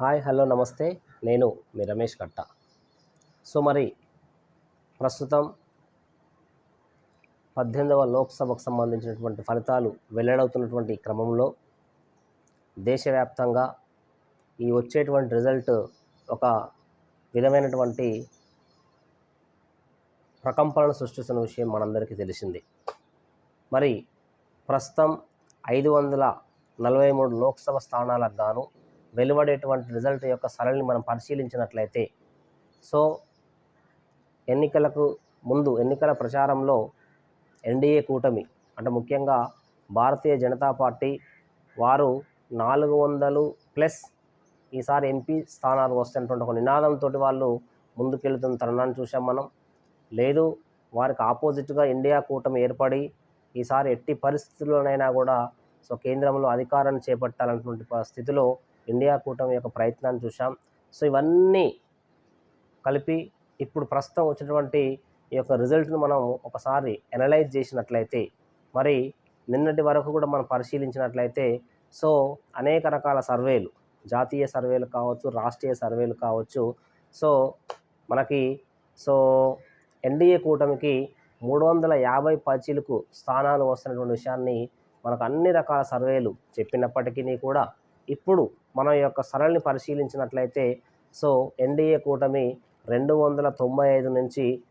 Hi hello నమస్తే. నేను మీ రమేష్ కట్ట. సో మరి ప్రస్తుతం పద్దెనిమిదవ లోక్సభకు సంబంధించినటువంటి ఫలితాలు వెల్లడవుతున్నటువంటి క్రమంలో దేశవ్యాప్తంగా ఈ వచ్చేటువంటి రిజల్ట్ ఒక విధమైనటువంటి ప్రకంపనలు సృష్టిస్తున్న విషయం మనందరికీ తెలిసింది. మరి ప్రస్తుతం ఐదు వందల నలభై మూడు లోక్సభ స్థానాలకు గాను వెలువడేటువంటి రిజల్ట్ యొక్క సరళిని మనం పరిశీలించినట్లయితే సో ఎన్నికలకు ముందు ఎన్నికల ప్రచారంలో ఎన్డీఏ కూటమి అంటే ముఖ్యంగా భారతీయ జనతా పార్టీ వారు నాలుగు వందలు ప్లస్ ఈసారి ఎంపీ స్థానాలు వస్తున్నటువంటి ఒక నినాదంతో వాళ్ళు ముందుకెళ్తున్న తరుణాన్ని చూసాం మనం. లేదు వారికి ఆపోజిట్గా ఇండియా కూటమి ఏర్పడి ఈసారి ఎట్టి పరిస్థితుల్లోనైనా కూడా సో కేంద్రంలో అధికారాన్ని చేపట్టాలన్నటువంటి స్థితిలో ఇండియా కూటమి యొక్క ప్రయత్నాన్ని చూసాం సో ఇవన్నీ కలిపి ఇప్పుడు ప్రస్తుతం వచ్చినటువంటి ఈ యొక్క రిజల్ట్ను మనం ఒకసారి అనలైజ్ చేసినట్లయితే మరి నిన్నటి వరకు కూడా మనం పరిశీలించినట్లయితే సో అనేక రకాల సర్వేలు జాతీయ సర్వేలు కావచ్చు రాష్ట్రీయ సర్వేలు కావచ్చు సో మనకి సో ఎన్డీఏ కూటమికి మూడు వందల యాభై పైచీలకు స్థానాలు వస్తున్నటువంటి విషయాన్ని మనకు అన్ని రకాల సర్వేలు చెప్పినప్పటికీ కూడా ఇప్పుడు మన యొక్క సరళిని పరిశీలించినట్లయితే సో ఎన్డీఏ కూటమి రెండు వందల తొంభై ఐదు నుంచి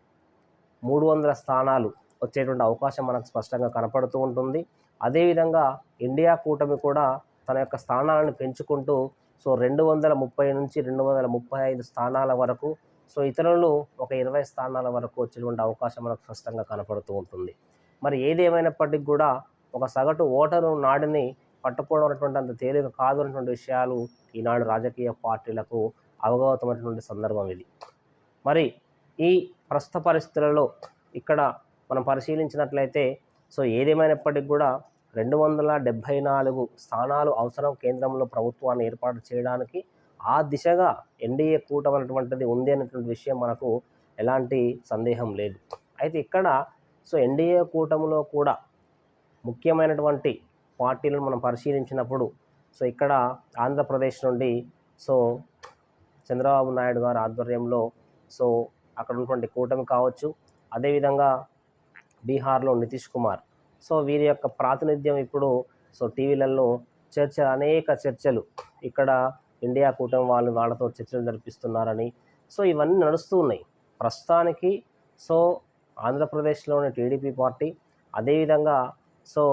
మూడు వందల స్థానాలు వచ్చేటువంటి అవకాశం మనకు స్పష్టంగా కనపడుతూ ఉంటుంది. అదేవిధంగా ఇండియా కూటమి కూడా తన యొక్క స్థానాలను పెంచుకుంటూ సో రెండు వందల ముప్పై నుంచి రెండు వందల ముప్పై ఐదు స్థానాల వరకు సో ఇతరులు ఒక ఇరవై స్థానాల వరకు వచ్చేటువంటి అవకాశం మనకు స్పష్టంగా కనపడుతూ ఉంటుంది. మరి ఏది కూడా ఒక సగటు ఓటరు నాడిని పట్టుకోవడం అనేటువంటి అంత తేలిక కాదు అనేటువంటి విషయాలు ఈనాడు రాజకీయ పార్టీలకు అవగతమైనటువంటి సందర్భం ఇది. మరి ఈ ప్రస్తుత పరిస్థితులలో ఇక్కడ మనం పరిశీలించినట్లయితే సో ఏదేమైనప్పటికీ కూడా రెండు వందల డెబ్భై నాలుగు స్థానాలు అవసరం కేంద్రంలో ప్రభుత్వాన్ని ఏర్పాటు చేయడానికి ఆ దిశగా ఎన్డీఏ కూటమి అనేటువంటిది ఉంది అనేటువంటి విషయం మనకు ఎలాంటి సందేహం లేదు. అయితే ఇక్కడ సో ఎన్డీఏ కూటమిలో కూడా ముఖ్యమైనటువంటి పార్టీలను మనం పరిశీలించినప్పుడు సో ఇక్కడ ఆంధ్రప్రదేశ్ నుండి సో చంద్రబాబు నాయుడు గారి ఆధ్వర్యంలో సో అక్కడ ఉన్నటువంటి కూటమి కావచ్చు అదేవిధంగా బీహార్లో నితీష్ కుమార్. సో వీరి యొక్క ప్రాతినిధ్యం ఇప్పుడు సో టీవీలలో చర్చలు అనేక చర్చలు ఇక్కడ ఇండియా కూటమి వాళ్ళు వాళ్ళతో చర్చలు జరిపిస్తున్నారని సో ఇవన్నీ నడుస్తూ ఉన్నాయి. ప్రస్తుతానికి సో ఆంధ్రప్రదేశ్లోని టీడీపీ పార్టీ అదేవిధంగా సో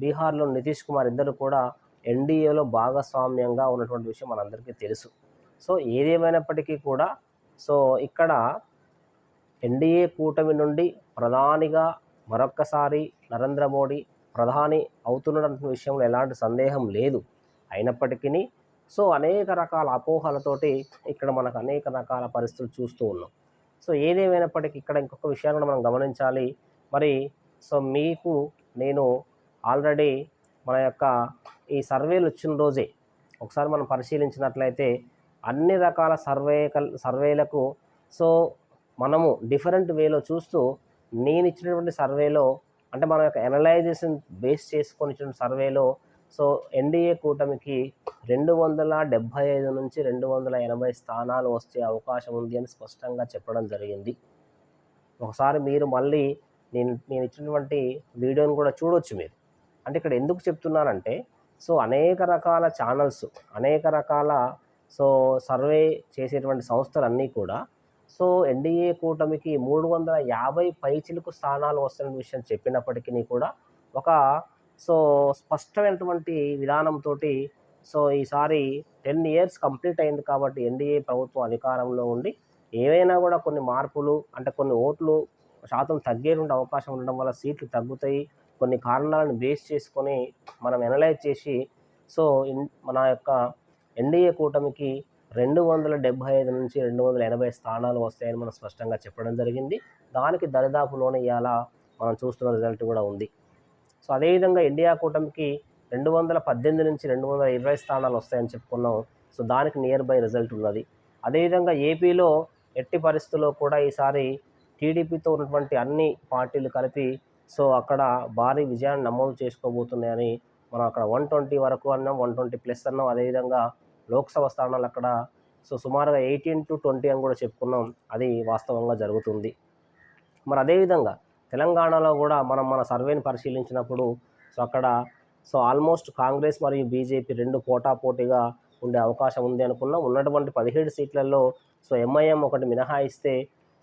బీహార్లో నితీష్ కుమార్ ఇద్దరు కూడా ఎన్డీఏలో భాగస్వామ్యంగా ఉన్నటువంటి విషయం మనందరికీ తెలుసు. సో ఏదేమైనప్పటికీ కూడా సో ఇక్కడ ఎన్డీఏ కూటమి నుండి ప్రధానిగా మరొక్కసారి నరేంద్ర మోడీ ప్రధాని అవుతున్నటువంటి విషయంలో ఎలాంటి సందేహం లేదు. అయినప్పటికీ సో అనేక రకాల అపోహలతోటి ఇక్కడ మనకు అనేక రకాల పరిస్థితులు చూస్తూ ఉన్నాం. సో ఏదేమైనప్పటికీ ఇక్కడ ఇంకొక విషయాన్ని మనం గమనించాలి. మరి సో మీకు నేను ఆల్రెడీ మన యొక్క ఈ సర్వేలు వచ్చిన రోజే ఒకసారి మనం పరిశీలించినట్లయితే అన్ని రకాల సర్వే సర్వేలకు సో మనము డిఫరెంట్ వేలో చూస్తూ నేను ఇచ్చినటువంటి సర్వేలో అంటే మన యొక్క ఎనలైజేషన్ బేస్ చేసుకొని ఇచ్చిన సర్వేలో సో ఎన్డీఏ కూటమికి రెండు వందల డెబ్భై ఐదు నుంచి రెండు వందల ఎనభై స్థానాలు వచ్చే అవకాశం ఉంది అని స్పష్టంగా చెప్పడం జరిగింది. ఒకసారి మీరు మళ్ళీ నేను నేను ఇచ్చినటువంటి వీడియోని కూడా చూడొచ్చు మీరు. అంటే ఇక్కడ ఎందుకు చెప్తున్నానంటే సో అనేక రకాల ఛానల్స్ అనేక రకాల సో సర్వే చేసేటువంటి సంస్థలన్నీ కూడా సో ఎన్డీఏ కూటమికి మూడు వందల యాభై పైచిలకు స్థానాలు వస్తున్న విషయం చెప్పినప్పటికీ కూడా ఒక సో స్పష్టమైనటువంటి విధానంతో సో ఈసారి టెన్ ఇయర్స్ కంప్లీట్ అయింది కాబట్టి ఎన్డీఏ ప్రభుత్వం అధికారంలో ఉండి ఏవైనా కూడా కొన్ని మార్పులు అంటే కొన్ని ఓట్లు శాతం తగ్గేటువంటి అవకాశం ఉండడం వల్ల సీట్లు తగ్గుతాయి. కొన్ని కారణాలను బేస్ చేసుకొని మనం ఎనలైజ్ చేసి సో మన యొక్క ఎన్డీఏ కూటమికి రెండు వందల డెబ్భై ఐదు నుంచి రెండు వందల ఎనభై స్థానాలు వస్తాయని మనం స్పష్టంగా చెప్పడం జరిగింది. దానికి దరిదాపులోనే ఇవాళ మనం చూస్తున్న రిజల్ట్ కూడా ఉంది. సో అదేవిధంగా ఇండియా కూటమికి రెండు వందల పద్దెనిమిది నుంచి రెండు వందల ఇరవై స్థానాలు వస్తాయని చెప్పుకున్నాం. సో దానికి నియర్ బై రిజల్ట్ ఉన్నది అదేవిధంగా ఏపీలో ఎట్టి పరిస్థితుల్లో కూడా ఈసారి టీడీపీతో ఉన్నటువంటి అన్ని పార్టీలు కలిపి సో అక్కడ భారీ విజయాన్ని నమోదు చేసుకోబోతున్నాయని మనం అక్కడ వన్ ట్వంటీ వరకు అన్నాం వన్ ట్వంటీ ప్లస్ అన్నాం. అదేవిధంగా లోక్సభ స్థానాలు అక్కడ సో సుమారుగా ఎయిటీన్ టు ట్వంటీ అని కూడా చెప్పుకున్నాం. అది వాస్తవంగా జరుగుతుంది. మరి అదేవిధంగా తెలంగాణలో కూడా మనం మన సర్వేని పరిశీలించినప్పుడు సో అక్కడ సో ఆల్మోస్ట్ కాంగ్రెస్ మరియు బీజేపీ రెండు పోటాపోటీగా ఉండే అవకాశం ఉంది అనుకున్నాం. ఉన్నటువంటి పదిహేడు సీట్లలో సో ఎంఐఎం ఒకటి మినహాయిస్తే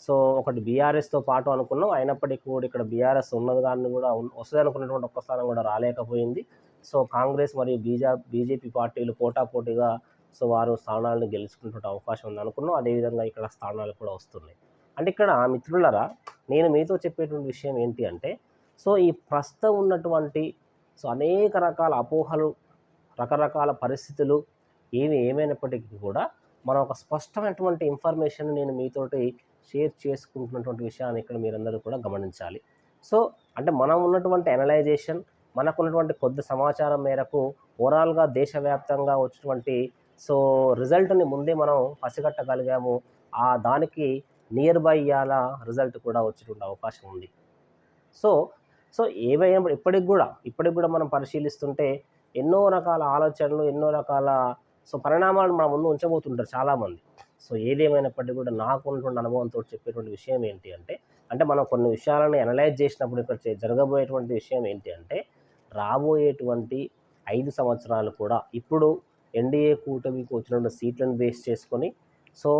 సో ఒకటి బీఆర్ఎస్తో పాటు అనుకున్నాం. అయినప్పటికీ కూడా ఇక్కడ బీఆర్ఎస్ ఉన్నది కానీ కూడా వస్తుంది అనుకున్నటువంటి ఒక్క స్థానం కూడా రాలేకపోయింది. సో కాంగ్రెస్ మరియు బీజా బీజేపీ పార్టీలు పోటాపోటీగా సో వారు స్థానాలను గెలుచుకునేటువంటి అవకాశం ఉంది అనుకున్నాం. అదేవిధంగా ఇక్కడ స్థానాలు కూడా వస్తున్నాయి. అంటే ఇక్కడ మిత్రులరా నేను మీతో చెప్పేటువంటి విషయం ఏంటి అంటే సో ఈ ప్రస్తుతం ఉన్నటువంటి సో అనేక రకాల అపోహలు రకరకాల పరిస్థితులు ఏవి ఏమైనప్పటికీ కూడా మనం ఒక స్పష్టమైనటువంటి ఇన్ఫర్మేషన్ నేను మీతోటి షేర్ చేసుకుంటున్నటువంటి విషయాన్ని ఇక్కడ మీరందరూ కూడా గమనించాలి. సో అంటే మనం ఉన్నటువంటి అనలైజేషన్ మనకున్నటువంటి కొద్ది సమాచారం మేరకు ఓవరాల్గా దేశవ్యాప్తంగా వచ్చినటువంటి సో రిజల్ట్ని ముందే మనం పసిగట్టగలిగాము ఆ దానికి నియర్ బై ఇవాళ రిజల్ట్ కూడా వచ్చేటువంటి అవకాశం ఉంది. సో సో ఏవైనా ఇప్పటికి కూడా ఇప్పటికి కూడా మనం పరిశీలిస్తుంటే ఎన్నో రకాల ఆలోచనలు ఎన్నో రకాల సో పరిణామాలు మన ముందు ఉంచబోతుంటారు చాలామంది. సో ఏదేమైనప్పటికీ కూడా నాకు ఉన్నటువంటి అనుభవంతో చెప్పేటువంటి విషయం ఏంటి అంటే అంటే మనం కొన్ని విషయాలను అనలైజ్ చేసినప్పుడు ఇక్కడ జరగబోయేటువంటి విషయం ఏంటి అంటే రాబోయేటువంటి ఐదు సంవత్సరాలు కూడా ఇప్పుడు ఎన్డీఏ కూటమికి వచ్చినటువంటి సీట్లను బేస్ చేసుకొని సో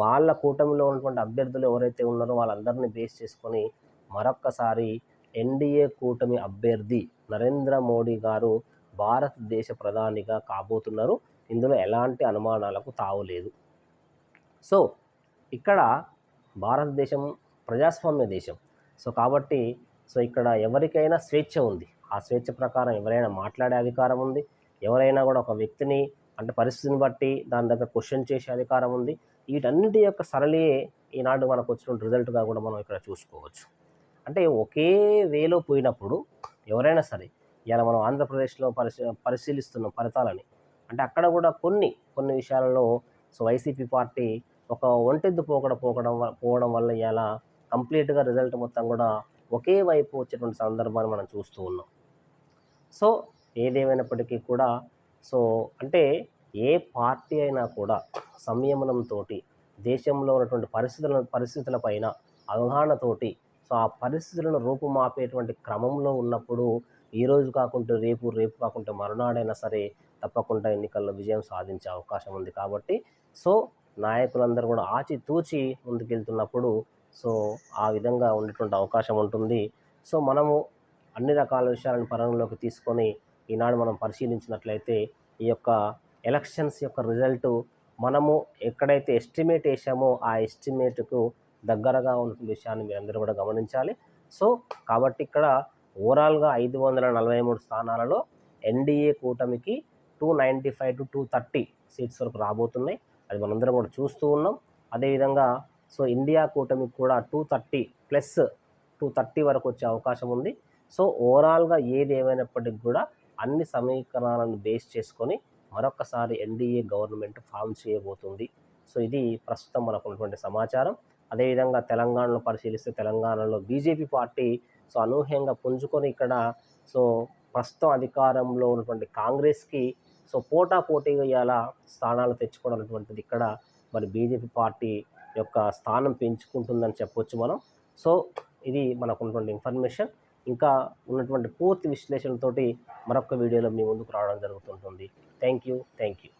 వాళ్ళ కూటమిలో ఉన్నటువంటి అభ్యర్థులు ఎవరైతే ఉన్నారో వాళ్ళందరినీ బేస్ చేసుకొని మరొక్కసారి ఎన్డీఏ కూటమి అభ్యర్థి నరేంద్ర మోడీ గారు భారతదేశ ప్రధానిగా కాబోతున్నారు. ఇందులో ఎలాంటి అనుమానాలకు తావులేదు. సో ఇక్కడ భారతదేశం ప్రజాస్వామ్య దేశం. సో కాబట్టి సో ఇక్కడ ఎవరికైనా స్వేచ్ఛ ఉంది. ఆ స్వేచ్ఛ ప్రకారం ఎవరైనా మాట్లాడే అధికారం ఉంది. ఎవరైనా కూడా ఒక వ్యక్తిని అంటే పరిస్థితిని బట్టి దాని దగ్గర క్వశ్చన్ చేసే అధికారం ఉంది. వీటన్నిటి యొక్క సరళియే ఈనాడు మనకు వచ్చిన రిజల్ట్గా కూడా మనం ఇక్కడ చూసుకోవచ్చు. అంటే ఒకే వేలో పోయినప్పుడు ఎవరైనా సరే ఇలా మనం ఆంధ్రప్రదేశ్లో పరిశీ పరిశీలిస్తున్న ఫలితాలని. అంటే అక్కడ కూడా కొన్ని కొన్ని విషయాలలో సో వైసీపీ పార్టీ ఒక ఒంటెద్దు పోకడ పోకడం పోవడం వల్ల ఇలా కంప్లీట్గా రిజల్ట్ మొత్తం కూడా ఒకే వైపు వచ్చేటువంటి సందర్భాన్ని మనం చూస్తూ ఉన్నాం. సో ఏదేమైనప్పటికీ కూడా సో అంటే ఏ పార్టీ అయినా కూడా సంయమనంతో దేశంలో ఉన్నటువంటి పరిస్థితుల పరిస్థితులపైన అవగాహనతోటి సో ఆ పరిస్థితులను రూపుమాపేటువంటి క్రమంలో ఉన్నప్పుడు ఈ రోజు కాకుంటే రేపు రేపు కాకుంటే మరునాడైనా సరే తప్పకుండా ఎన్నికల్లో విజయం సాధించే అవకాశం ఉంది కాబట్టి సో నాయకులందరూ కూడా ఆచితూచి ముందుకెళ్తున్నప్పుడు సో ఆ విధంగా ఉండేటువంటి అవకాశం ఉంటుంది. సో మనము అన్ని రకాల విషయాలను పరిగణలోకి తీసుకొని ఈనాడు మనం పరిశీలించినట్లయితే ఈ యొక్క ఎలక్షన్స్ యొక్క రిజల్ట్ మనము ఎక్కడైతే ఎస్టిమేట్ వేసామో ఆ ఎస్టిమేట్కు దగ్గరగా ఉన్న విషయాన్ని మీరందరూ కూడా గమనించాలి. సో కాబట్టి ఇక్కడ ఓవరాల్గా ఐదు వందల నలభై మూడు స్థానాలలో ఎన్డీఏ కూటమికి two ninety five to two thirty seats వరకు రాబోతున్నాయి. అది మనందరం కూడా చూస్తూ ఉన్నాం. అదేవిధంగా సో ఇండియా కూటమికి కూడా two thirty plus two thirty వరకు వచ్చే అవకాశం ఉంది. సో ఓవరాల్గా ఏది ఏమైనప్పటికీ కూడా అన్ని సమీకరణాలను బేస్ చేసుకొని మరొకసారి ఎన్డీఏ గవర్నమెంట్ ఫామ్ చేయబోతుంది. సో ఇది ప్రస్తుతం మనకు ఉన్నటువంటి సమాచారం అదేవిధంగా తెలంగాణలో పరిశీలిస్తే తెలంగాణలో బీజేపీ పార్టీ సో అనూహ్యంగా పుంజుకొని ఇక్కడ సో ప్రస్తుతం అధికారంలో ఉన్నటువంటి కాంగ్రెస్కి సో పోటా పోటీగా ఇవాళ స్థానాలు తెచ్చుకోవడం అనేటువంటిది ఇక్కడ మరి బీజేపీ పార్టీ యొక్క స్థానం పెంచుకుంటుందని చెప్పొచ్చు మనం. సో ఇది మనకు ఉన్నటువంటి ఇన్ఫర్మేషన్. ఇంకా ఉన్నటువంటి పూర్తి విశ్లేషణతోటి మరొక వీడియోలో మీ ముందుకు రావడం జరుగుతుంటుంది. Thank you. Thank you.